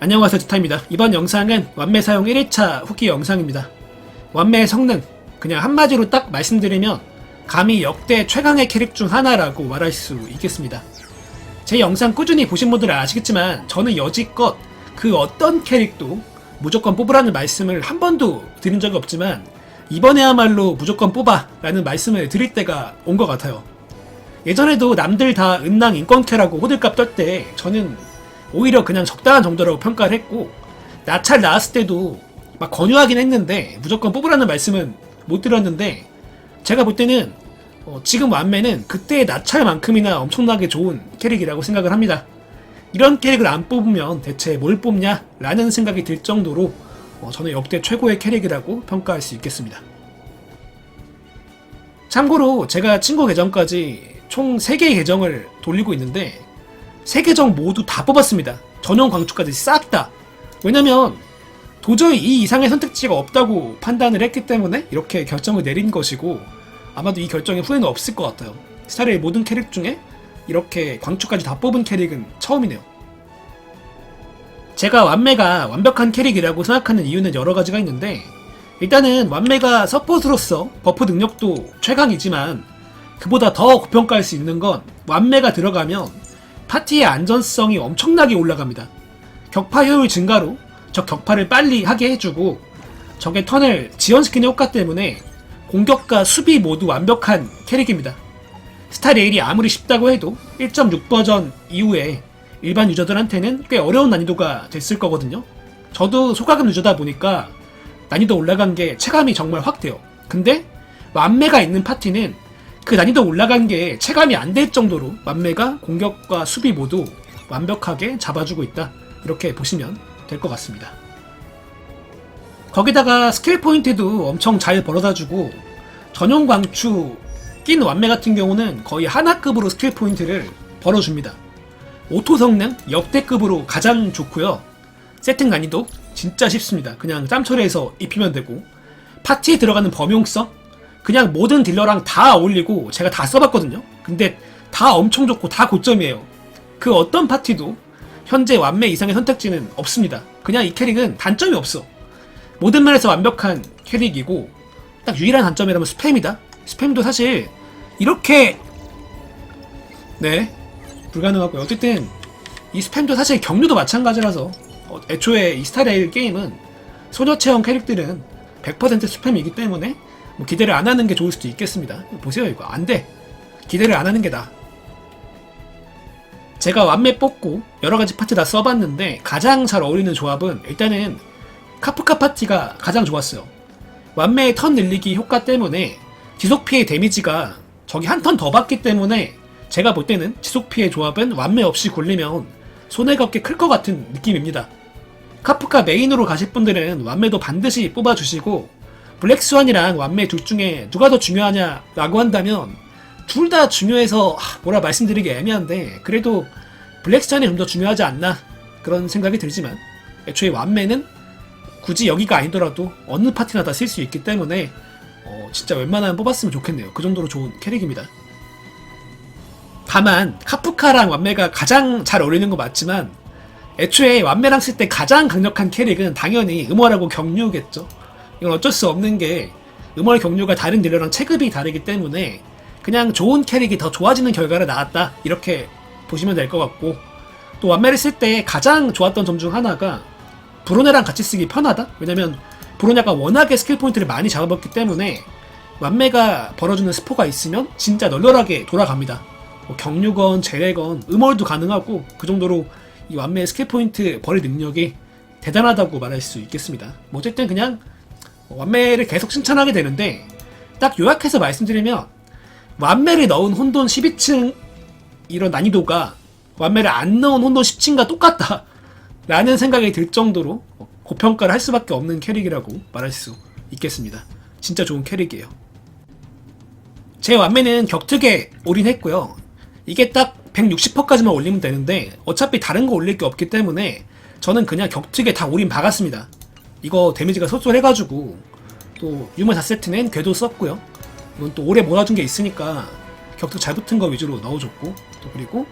안녕하세요 지타입니다. 이번 영상은 완매 사용 1일차 후기 영상입니다. 완매의 성능 그냥 한마디로 딱 말씀드리면 감히 역대 최강의 캐릭 중 하나라고 말할 수 있겠습니다. 제 영상 꾸준히 보신 분들은 아시겠지만 저는 여지껏 그 어떤 캐릭도 무조건 뽑으라는 말씀을 한 번도 드린 적이 없지만 이번에야말로 무조건 뽑아 라는 말씀을 드릴 때가 온 것 같아요. 예전에도 남들 다 은랑 인권캐라고 호들갑 떨 때 저는 오히려 그냥 적당한 정도라고 평가를 했고 나찰 나왔을 때도 막 권유하긴 했는데 무조건 뽑으라는 말씀은 못 드렸는데 제가 볼 때는 어, 지금 완매는 그때의 나찰만큼이나 엄청나게 좋은 캐릭이라고 생각을 합니다. 이런 캐릭을 안 뽑으면 대체 뭘 뽑냐? 라는 생각이 들 정도로 어, 저는 역대 최고의 캐릭이라고 평가할 수 있겠습니다. 참고로 제가 친구 계정까지 총 3개의 계정을 돌리고 있는데 3계정 모두 다 뽑았습니다. 전용 광축까지 싹 다. 왜냐면 도저히 이 이상의 선택지가 없다고 판단을 했기 때문에 이렇게 결정을 내린 것이고 아마도 이 결정에 후회는 없을 것 같아요. 스타일의 모든 캐릭 중에 이렇게 광축까지 다 뽑은 캐릭은 처음이네요. 제가 완매가 완벽한 캐릭이라고 생각하는 이유는 여러 가지가 있는데 일단은 완매가 서포트로서 버프 능력도 최강이지만 그보다 더 고평가할 수 있는 건 완매가 들어가면 파티의 안전성이 엄청나게 올라갑니다. 격파 효율 증가로 적 격파를 빨리 하게 해주고 적의 턴을 지연시키는 효과 때문에 공격과 수비 모두 완벽한 캐릭입니다. 스타 레일이 아무리 쉽다고 해도 1.6 버전 이후에 일반 유저들한테는 꽤 어려운 난이도가 됐을 거거든요. 저도 소가금 유저다 보니까 난이도 올라간 게 체감이 정말 확 돼요. 근데 완매가 있는 파티는 그 난이도 올라간 게 체감이 안 될 정도로 완매가 공격과 수비 모두 완벽하게 잡아주고 있다. 이렇게 보시면 될 것 같습니다. 거기다가 스킬 포인트도 엄청 잘 벌어다주고 전용 광추 낀 완매 같은 경우는 거의 하나급으로 스킬 포인트를 벌어줍니다. 오토 성능 역대급으로 가장 좋고요. 세팅 난이도 진짜 쉽습니다. 그냥 짬처리해서 입히면 되고 파티에 들어가는 범용성 그냥 모든 딜러랑 다 어울리고 제가 다 써봤거든요. 근데 다 엄청 좋고 다 고점이에요. 그 어떤 파티도 현재 완매 이상의 선택지는 없습니다. 그냥 이 캐릭은 단점이 없어. 모든 면에서 완벽한 캐릭이고 딱 유일한 단점이라면 스팸이다. 스팸도 사실 이렇게 네 불가능하고요. 어쨌든 이 스팸도 사실 경류도 마찬가지라서 어, 애초에 이 스타레일 게임은 소녀 체험 캐릭들은 100% 스팸이기 때문에 뭐 기대를 안 하는 게 좋을 수도 있겠습니다. 보세요 이거 안 돼. 기대를 안 하는 게 나. 제가 완매 뽑고 여러 가지 파티 다 써봤는데 가장 잘 어울리는 조합은 일단은 카프카 파티가 가장 좋았어요. 완매의 턴 늘리기 효과 때문에 지속 피해 데미지가 적이 한턴 더 받기 때문에 제가 볼 때는 지속 피해 조합은 완매 없이 굴리면 손해가 꽤클것 같은 느낌입니다. 카프카 메인으로 가실 분들은 완매도 반드시 뽑아주시고 블랙스완이랑 완매 둘 중에 누가 더 중요하냐라고 한다면 둘 다 중요해서 하, 뭐라 말씀드리기 애매한데 그래도 블랙스완이 좀 더 중요하지 않나 그런 생각이 들지만 애초에 완매는 굳이 여기가 아니더라도 어느 파티나 다 쓸 수 있기 때문에 어, 진짜 웬만하면 뽑았으면 좋겠네요. 그 정도로 좋은 캐릭입니다. 다만 카프카랑 완매가 가장 잘 어울리는 거 맞지만 애초에 완매랑 쓸 때 가장 강력한 캐릭은 당연히 음월하고 경류겠죠. 이건 어쩔 수 없는 게 음월 경류가 다른 딜러랑 체급이 다르기 때문에 그냥 좋은 캐릭이 더 좋아지는 결과를 나왔다 이렇게 보시면 될 것 같고 또 완매를 쓸 때 가장 좋았던 점 중 하나가 브로네랑 같이 쓰기 편하다? 왜냐면 브로네가 워낙에 스킬 포인트를 많이 잡아봤기 때문에 완매가 벌어주는 스포가 있으면 진짜 널널하게 돌아갑니다. 뭐 경류건 재래건 음월도 가능하고 그 정도로 이 완매의 스킬 포인트 벌일 능력이 대단하다고 말할 수 있겠습니다. 뭐 어쨌든 그냥 완매를 계속 칭찬하게 되는데 딱 요약해서 말씀드리면 완매를 넣은 혼돈 12층 이런 난이도가 완매를 안 넣은 혼돈 10층과 똑같다 라는 생각이 들 정도로 고평가를 할 수밖에 없는 캐릭이라고 말할 수 있겠습니다. 진짜 좋은 캐릭이에요. 제 완매는 격투게 올인했고요. 이게 딱 160%까지만 올리면 되는데 어차피 다른 거 올릴 게 없기 때문에 저는 그냥 격투게 다 올인 박았습니다. 이거 데미지가 쏠쏠해가지고 또 유물 4세트는 궤도 썼고요. 이건 또 오래 몰아준 게 있으니까 격투 잘 붙은 거 위주로 넣어줬고 또 그리고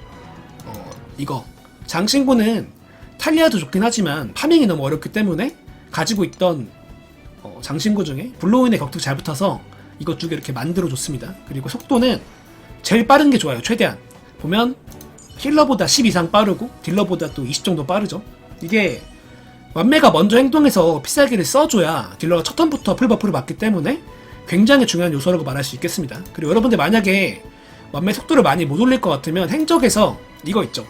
어, 이거 장신구는 탈리아도 좋긴 하지만 파밍이 너무 어렵기 때문에 가지고 있던 어, 장신구 중에 블로우인의 격투 잘 붙어서 이것 두 개 이렇게 만들어 줬습니다. 그리고 속도는 제일 빠른 게 좋아요. 최대한 보면 힐러보다 10 이상 빠르고 딜러보다 또 20 정도 빠르죠. 이게 완매가 먼저 행동해서 필살기를 써줘야 딜러가 첫 턴부터 풀버프를 맞기 때문에 굉장히 중요한 요소라고 말할 수 있겠습니다. 그리고 여러분들 만약에 완매 속도를 많이 못 올릴 것 같으면 행적에서 이거 있죠.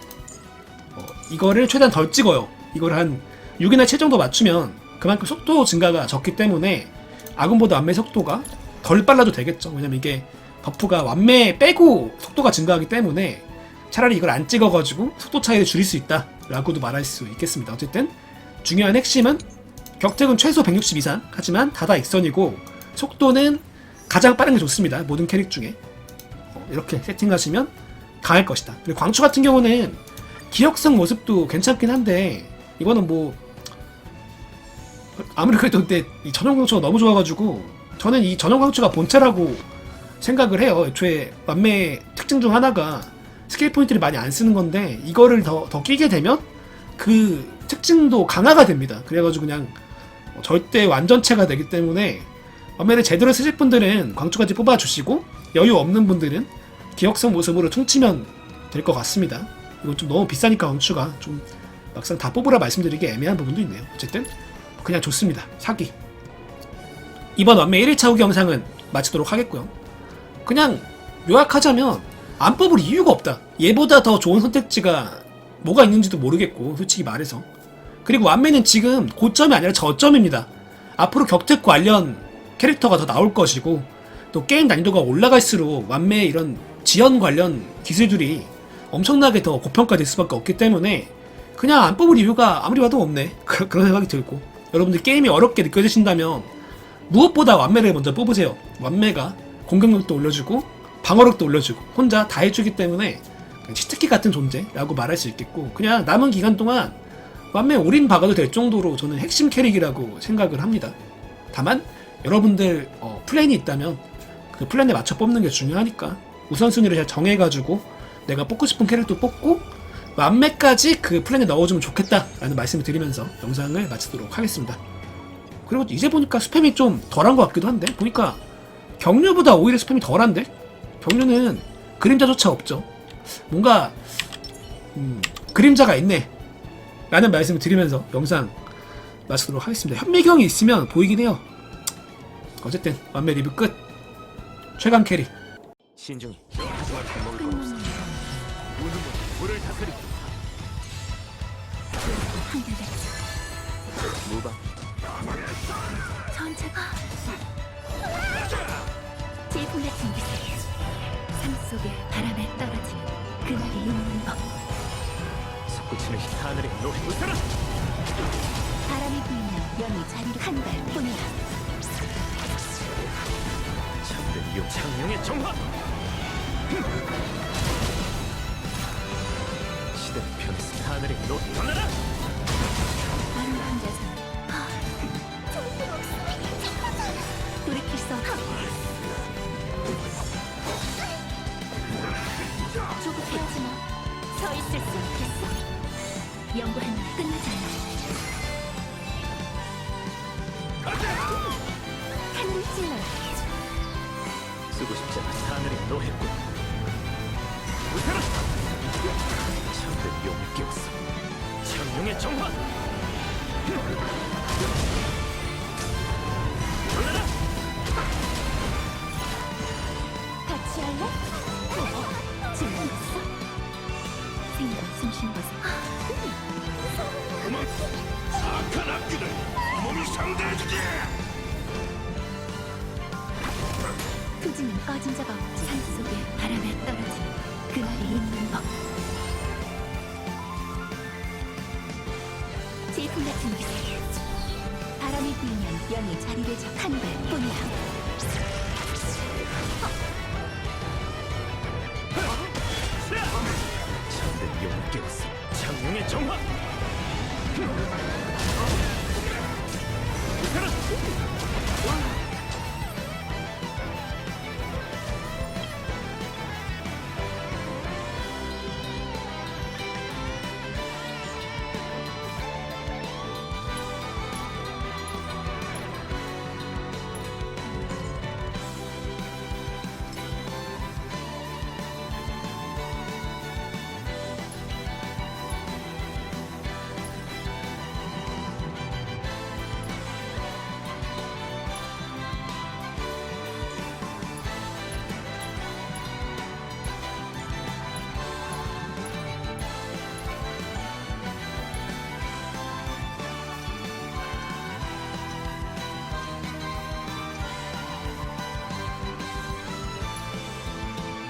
어, 이거를 최대한 덜 찍어요. 이걸 한 6이나 7 정도 맞추면 그만큼 속도 증가가 적기 때문에 아군보다 완매 속도가 덜 빨라도 되겠죠. 왜냐면 이게 버프가 완매 빼고 속도가 증가하기 때문에 차라리 이걸 안 찍어가지고 속도 차이를 줄일 수 있다라고도 말할 수 있겠습니다. 어쨌든 중요한 핵심은 격택은 최소 160 이상 하지만 다다 익선이고 속도는 가장 빠른 게 좋습니다. 모든 캐릭 중에 어, 이렇게 세팅하시면 강할 것이다. 그리고 광초 같은 경우는 기억성 모습도 괜찮긴 한데 이거는 뭐 아무리 그래도 근데 이 전용 광초가 너무 좋아가지고 저는 이 전용 광초가 본체라고 생각을 해요. 애초에 만매 특징 중 하나가 스킬 포인트를 많이 안 쓰는 건데 이거를 더, 더 끼게 되면 그 특징도 강화가 됩니다. 그래가지고 그냥 어, 절대 완전체가 되기 때문에 만매를 제대로 쓰실 분들은 광초까지 뽑아주시고 여유 없는 분들은 기억성 모습으로 퉁치면 될 것 같습니다. 이거 좀 너무 비싸니까 광추가 좀 막상 다 뽑으라 말씀드리기 애매한 부분도 있네요. 어쨌든 그냥 좋습니다. 사기. 이번 완매 1일차 후기 영상은 마치도록 하겠고요. 그냥 요약하자면 안 뽑을 이유가 없다. 얘보다 더 좋은 선택지가 뭐가 있는지도 모르겠고 솔직히 말해서 그리고 완매는 지금 고점이 아니라 저점입니다. 앞으로 격특 관련 캐릭터가 더 나올 것이고 또 게임 난이도가 올라갈수록 완매 이런 지연 관련 기술들이 엄청나게 더 고평가될 수밖에 없기 때문에 그냥 안 뽑을 이유가 아무리 봐도 없네. 그- 그런 생각이 들고. 여러분들 게임이 어렵게 느껴지신다면 무엇보다 완매를 먼저 뽑으세요. 완매가 공격력도 올려주고 방어력도 올려주고 혼자 다 해주기 때문에 그냥 치트키 같은 존재라고 말할 수 있겠고 그냥 남은 기간 동안 완매 올인 박아도 될 정도로 저는 핵심 캐릭이라고 생각을 합니다 다만 여러분들 어, 플랜이 있다면 그 플랜에 맞춰 뽑는 게 중요하니까 우선순위를 잘 정해가지고 내가 뽑고 싶은 캐릭터 뽑고 완매까지 그 플랜에 넣어주면 좋겠다라는 말씀을 드리면서 영상을 마치도록 하겠습니다. 그리고 이제 보니까 스팸이 좀 덜한 것 같기도 한데 보니까 경류보다 오히려 스팸이 덜한데 경류는 그림자조차 없죠. 뭔가 음, 그림자가 있네 라는 말씀을 드리면서 영상 마치도록 하겠습니다. 현미경이 있으면 보이긴 해요. 어쨌든 완매 리뷰 끝. 최강 캐리. 신중히 물을 다스리. 무방 전체가 질풍 같은 기세 삶 속에 바람에 떨어지는 그날이 있는 법 솟구치는 하늘의 노래 웃어라. 바람이 불면 영이 자리를 한 발 뿐이야 참된 이용 창룡의 정화. 시대는 변했어. 하늘의 노래 떠나라. 다른 혼자서 아, 정신없어 돌이킬 수 없어 조급했지만 서 있을 수 없겠어 연구하는 게 끝나지 않아 하늘 찔러 쓰고 싶지 않아. 하늘의. 웃어라. 참된 용을 끼웠어. 창룡의 정화. 떠나라. 같이 할래? 재미있어? 생각 숨쉬는 것은 악한 악기들 몸이 상대해주지. 투지는 꺼진 적 없지 산 속에 바람에 떨어지는 그날이 있는 법 질풍 같은 기세 바람이 불면 영이 자리를 잡한 발뿐이야 참된 용을 끼웠어. 창룡의 정화. Let's go.